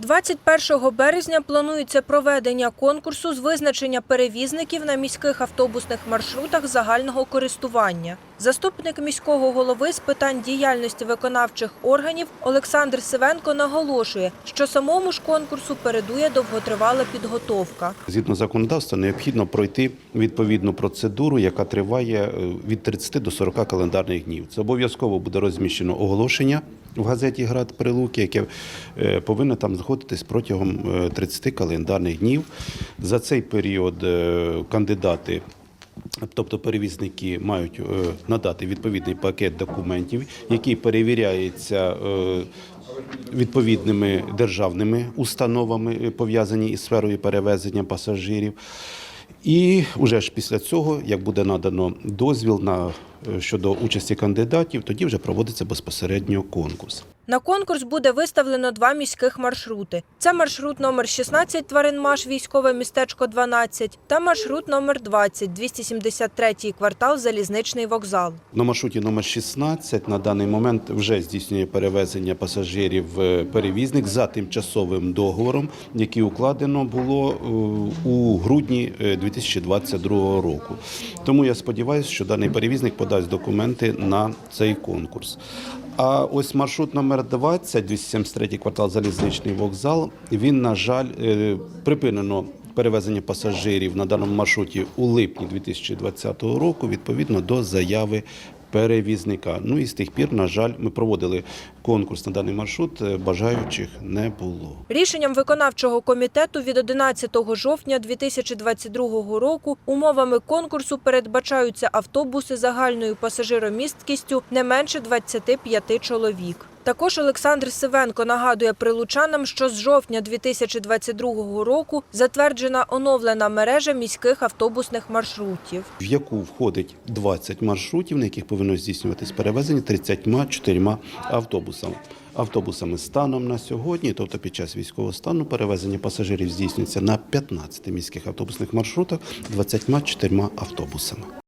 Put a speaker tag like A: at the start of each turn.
A: 21 березня планується проведення конкурсу з визначення перевізників на міських автобусних маршрутах загального користування. Заступник міського голови з питань діяльності виконавчих органів Олександр Сивенко наголошує, що самому ж конкурсу передує довготривала підготовка.
B: Згідно законодавства, необхідно пройти відповідну процедуру, яка триває е, від 30 до 40 календарних днів. Це обов'язково буде розміщено оголошення в газеті Град Прилуки, яке е, повинно там знаходитись протягом е, 30 календарних днів. За цей період е, кандидати. Тобто перевізники мають е, надати відповідний пакет документів, який перевіряється е, відповідними державними установами, е, пов'язані із сферою перевезення пасажирів. І вже ж після цього, як буде надано дозвіл на е, щодо участі кандидатів, тоді вже проводиться безпосередньо конкурс.
A: На конкурс буде виставлено два міських маршрути. Це маршрут номер 16 Тваринмаш, військове містечко 12 та маршрут номер 20 273 квартал Залізничний вокзал.
B: На маршруті номер 16 на даний момент вже здійснює перевезення пасажирів е, перевізник за тимчасовим договором, який укладено було е, у грудні е, 2022 року. Тому я сподіваюся, що даний перевізник подасть документи на цей конкурс. А ось маршрут номер 20, 273 квартал Залізничний вокзал. Він, на жаль, е, припинено перевезення пасажирів на даному маршруті у липні 2020 року відповідно до заяви перевізника. Ну і з тих пір, на жаль, ми проводили конкурс на даний маршрут. е, Бажаючих не було.
A: Рішенням виконавчого комітету від 11 жовтня 2022 року умовами конкурсу передбачаються автобуси загальною пасажиромісткістю не менше 25 чоловік. Також Олександр Сивенко нагадує прилучанам, що з жовтня 2022 року затверджена оновлена мережа міських автобусних маршрутів.
B: в яку входить 20 маршрутів, на яких повинно здійснюватись перевезення 34 автобусами. Автобусами станом на сьогодні, тобто під час військового стану, перевезення пасажирів здійснюється на 15 міських автобусних маршрутах 24 автобусами.